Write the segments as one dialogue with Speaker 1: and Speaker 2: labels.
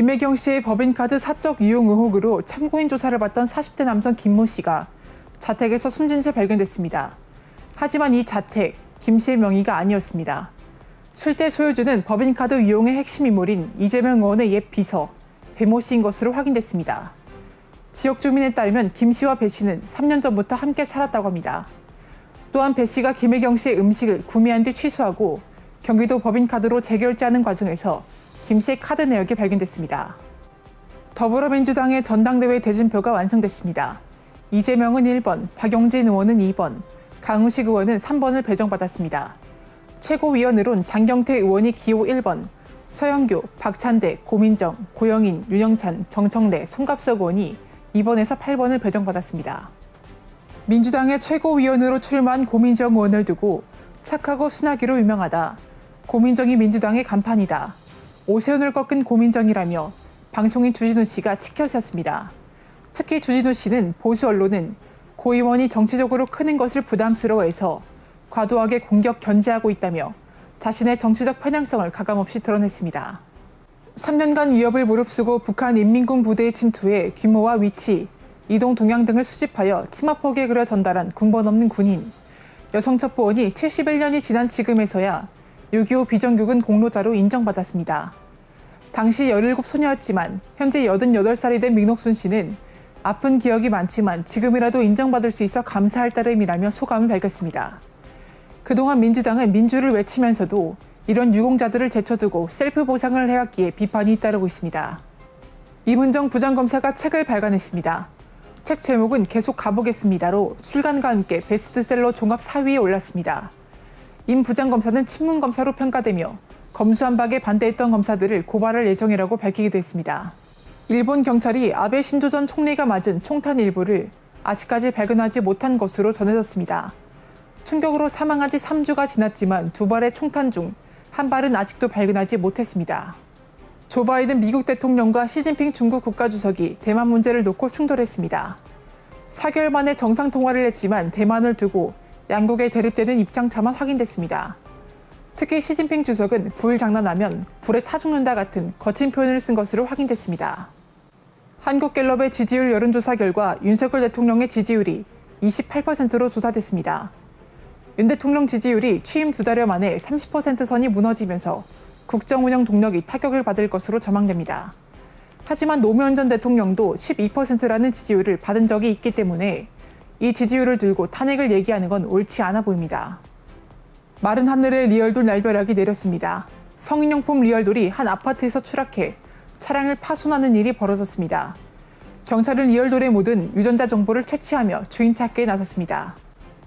Speaker 1: 김혜경 씨의 법인카드 사적 이용 의혹으로 참고인 조사를 받던 40대 남성 김모 씨가 자택에서 숨진 채 발견됐습니다. 하지만 이 자택, 김 씨의 명의가 아니었습니다. 실제 소유주는 법인카드 이용의 핵심 인물인 이재명 의원의 옛 비서, 배모 씨인 것으로 확인됐습니다. 지역 주민에 따르면 김 씨와 배 씨는 3년 전부터 함께 살았다고 합니다. 또한 배 씨가 김혜경 씨의 음식을 구매한 뒤 취소하고 경기도 법인카드로 재결제하는 과정에서 김 씨의 카드 내역이 발견됐습니다. 더불어민주당의 전당대회 대진표가 완성됐습니다. 이재명은 1번, 박용진 의원은 2번, 강우식 의원은 3번을 배정받았습니다. 최고위원으론 장경태 의원이 기호 1번, 서영교, 박찬대, 고민정, 고영인, 윤영찬, 정청래, 송갑석 의원이 2번에서 8번을 배정받았습니다. 민주당의 최고위원으로 출마한 고민정 의원을 두고 착하고 순하기로 유명하다. 고민정이 민주당의 간판이다. 오세훈을 꺾은 고민정이라며 방송인 주진우 씨가 치켜셨습니다. 특히 주진우 씨는 보수 언론은 고 의원이 정치적으로 크는 것을 부담스러워해서 과도하게 공격 견제하고 있다며 자신의 정치적 편향성을 가감없이 드러냈습니다. 3년간 위협을 무릅쓰고 북한 인민군 부대에 침투해 규모와 위치, 이동 동향 등을 수집하여 치마 폭에 그려 전달한 군번 없는 군인. 여성첩보원이 71년이 지난 지금에서야 6.25 비정규군 공로자로 인정받았습니다. 당시 17 소녀였지만 현재 88살이 된 민옥순 씨는 아픈 기억이 많지만 지금이라도 인정받을 수 있어 감사할 따름이라며 소감을 밝혔습니다. 그동안 민주당은 민주를 외치면서도 이런 유공자들을 제쳐두고 셀프 보상을 해왔기에 비판이 잇따르고 있습니다. 이문정 부장검사가 책을 발간했습니다. 책 제목은 계속 가보겠습니다로 출간과 함께 베스트셀러 종합 4위에 올랐습니다. 임 부장검사는 친문검사로 평가되며 검수한 박에 반대했던 검사들을 고발할 예정이라고 밝히기도 했습니다. 일본 경찰이 아베 신조 전 총리가 맞은 총탄 일부를 아직까지 발견하지 못한 것으로 전해졌습니다. 충격으로 사망한 지 3주가 지났지만 두 발의 총탄 중 한 발은 아직도 발견하지 못했습니다. 조 바이든 미국 대통령과 시진핑 중국 국가주석이 대만 문제를 놓고 충돌했습니다. 4개월 만에 정상 통화를 했지만 대만을 두고 양국의 대립되는 입장차만 확인됐습니다. 특히 시진핑 주석은 불 장난하면 불에 타 죽는다 같은 거친 표현을 쓴 것으로 확인됐습니다. 한국갤럽의 지지율 여론조사 결과 윤석열 대통령의 지지율이 28%로 조사됐습니다. 윤 대통령 지지율이 취임 두 달여 만에 30% 선이 무너지면서 국정 운영 동력이 타격을 받을 것으로 전망됩니다. 하지만 노무현 전 대통령도 12%라는 지지율을 받은 적이 있기 때문에 이 지지율을 들고 탄핵을 얘기하는 건 옳지 않아 보입니다. 마른 하늘에 리얼돌 날벼락이 내렸습니다. 성인용품 리얼돌이 한 아파트에서 추락해 차량을 파손하는 일이 벌어졌습니다. 경찰은 리얼돌에 묻은 유전자 정보를 채취하며 주인 찾기에 나섰습니다.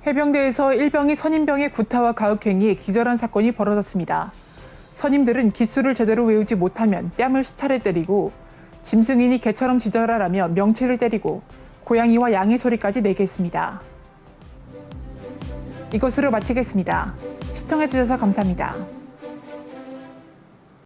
Speaker 1: 해병대에서 일병이 선임병의 구타와 가혹행위에 기절한 사건이 벌어졌습니다. 선임들은 기술을 제대로 외우지 못하면 뺨을 수차례 때리고 짐승인이 개처럼 지절하라며 명치를 때리고 고양이와 양의 소리까지 내게 했습니다. 이것으로 마치겠습니다. 시청해주셔서 감사합니다.